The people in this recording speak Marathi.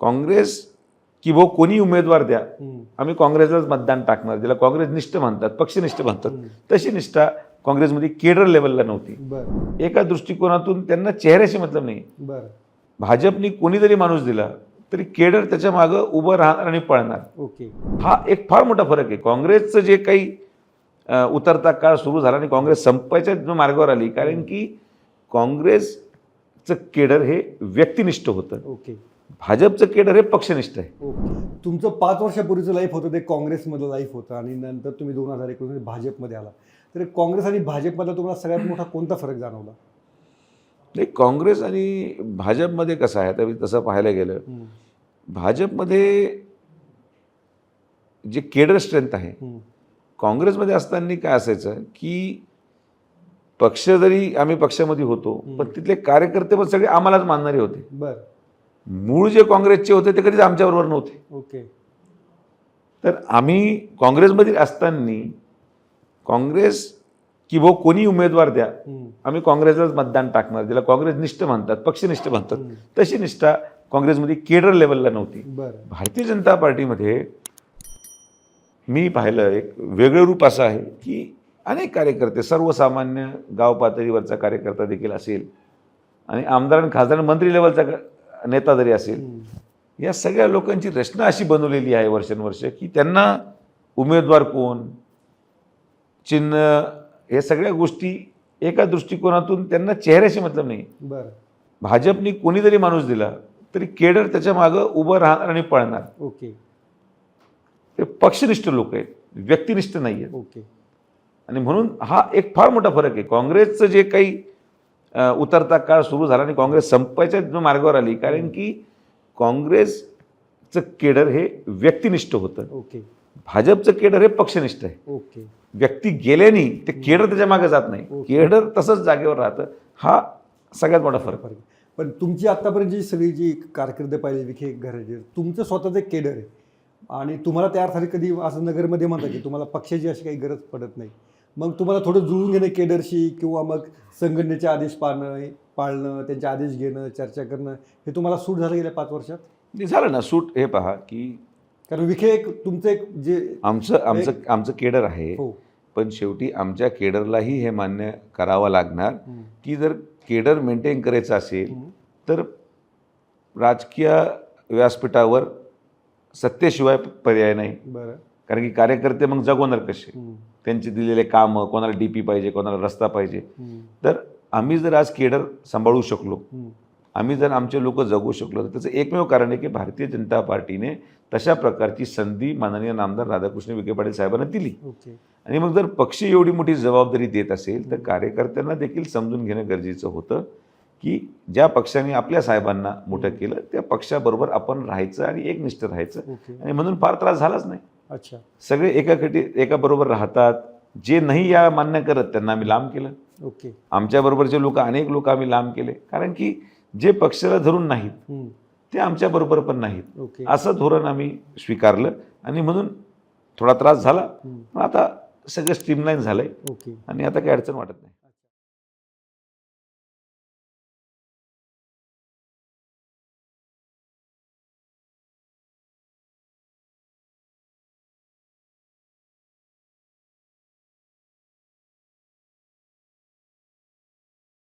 काँग्रेस की भाऊ कोणी उमेदवार द्या. आम्ही काँग्रेसलाच मतदान टाकणार. ज्याला काँग्रेस निष्ठ म्हणतात पक्षनिष्ठ म्हणतात. तशी निष्ठा काँग्रेसमध्ये केडर लेवलला नव्हती. बर. एका दृष्टिकोनातून त्यांना चेहऱ्याशी मतलब नाही. बर. भाजपनी कोणी जरी माणूस दिला तरी केडर त्याच्या मागं उभं राहणार आणि पळणार. ओके. हा एक फार मोठा फरक आहे. काँग्रेसचं जे काही उतरता काळ सुरू झाला आणि काँग्रेस संपायच्या मार्गावर आली कारण की काँग्रेसचं केडर हे व्यक्तिनिष्ठ होतं. ओके. भाजपचं केडर हे पक्षनिष्ठ आहे. ओके. तुमचं पाच वर्षापूर्वीचं लाईफ होतं ते काँग्रेसमधलं लाईफ होतं आणि नंतर तुम्ही दोन हजार एकोणीस भाजपमध्ये आला. तर काँग्रेस आणि भाजपमधला तुम्हाला सगळ्यात मोठा कोणता फरक जाणवला? नाही काँग्रेस आणि भाजपमध्ये कसं आहे आता मी तसं पाहायला गेलं. भाजपमध्ये जे केडर स्ट्रेंथ आहे. काँग्रेसमध्ये असताना काय असायचं की पक्ष जरी आम्ही पक्षामध्ये होतो पण तिथले कार्यकर्ते पण सगळे आम्हालाच मानणारे होते. बर. मूळ जे काँग्रेसचे होते ते कधीच आमच्याबरोबर नव्हते. ओके. तर आम्ही काँग्रेसमध्ये असताना काँग्रेस की भाऊ कोणी उमेदवार द्या. आम्ही काँग्रेसलाच मतदान टाकणार. ज्याला काँग्रेस निष्ठ म्हणतात पक्षनिष्ठ म्हणतात. तशी निष्ठा काँग्रेसमध्ये केडर लेवलला नव्हती. बर. भारतीय जनता पार्टीमध्ये मी पाहिलं एक वेगळं रूप असं आहे की अनेक कार्यकर्ते सर्वसामान्य गाव पातळीवरचा कार्यकर्ता देखील असेल आणि आमदार आणि खासदार आणि मंत्री लेवलचा नेता जरी असेल. या सगळ्या लोकांची रचना अशी बनवलेली आहे वर्षानुवर्ष की त्यांना उमेदवार कोण चिन्ह हे सगळ्या गोष्टी एका दृष्टिकोनातून त्यांना चेहऱ्याशी मतलब नाही. बर. भाजपनी कोणी जरी माणूस दिला तरी केडर त्याच्या मागं उभं राहणार आणि पळणार. ओके. ते पक्षनिष्ठ लोक आहेत व्यक्तिनिष्ठ नाही आहेत ओके. आणि म्हणून हा एक फार मोठा फरक आहे. काँग्रेसचं जे काही उतरता काळ सुरू झाला आणि काँग्रेस संपायच्या जो मार्गावर आली कारण की काँग्रेसचं केडर हे व्यक्तिनिष्ठ होतं. ओके. भाजपचं केडर हे पक्षनिष्ठ आहे. ओके. व्यक्ती गेल्याने ते केडर त्याच्यामागे जात नाही. केडर तसंच जागेवर राहतं. हा सगळ्यात मोठा फरक फरक पण तुमची आतापर्यंत जी सगळी जी कारकीर्द पाहिली विखे घराची तुमचं स्वतःचं एक केडर आहे. आणि तुम्हाला त्या अर्थाने कधी असं नगरमध्ये म्हणतात की तुम्हाला पक्षाची अशी काही गरज पडत नाही. मग तुम्हाला थोडं जुळून घेणं केडरशी किंवा मग संघटनेचे आदेश पाळणं पाळणं त्यांचे आदेश घेणं चर्चा करणं हे तुम्हाला सूट झालं गेल्या पाच वर्षात? झालं ना सूट. हे पहा की कारण विखे एक तुमचं एक जे आमचं आमचं आमचं केडर आहे. हो. पण शेवटी आमच्या केडरलाही हे मान्य करावं लागणार. की जर केडर मेंटेन करायचं असेल. तर राजकीय व्यासपीठावर सत्तेशिवाय पर्याय नाही. बरं. कारण की कार्यकर्ते मग जगवणार कसे. त्यांचे दिलेले कामं कोणाला डी पी पाहिजे कोणाला रस्ता पाहिजे. तर आम्ही जर आज केडर सांभाळू शकलो. आम्ही जर आमचे लोक जगू शकलो तर त्याचं एकमेव कारण आहे की भारतीय जनता पार्टीने तशा प्रकारची संधी माननीय नामदार राधाकृष्ण विखे पाटील साहेबांना दिली आणि मग जर पक्ष एवढी मोठी जबाबदारी देत असेल तर कार्यकर्त्यांना देखील समजून घेणं गरजेचं होतं की ज्या पक्षाने आपल्या साहेबांना मोठं केलं त्या पक्षाबरोबर आपण राहायचं आणि एकनिष्ठ राहायचं आणि म्हणून फार त्रास झालाच नाही अच्छा. सगळे एकाकटी एकाबरोबर राहतात. जे नाही या मान्य करत त्यांना आम्ही लांब केलं. ओके. आमच्याबरोबरचे लोक अनेक लोक आम्ही लांब केले. कारण की जे पक्षाला धरून नाहीत. ते आमच्याबरोबर पण नाहीत. ओके. असं धोरण आम्ही स्वीकारलं आणि म्हणून थोडा त्रास झाला. पण आता सगळं स्ट्रीमलाईन झालंय. ओके. आणि आता काही अडचण वाटत नाही.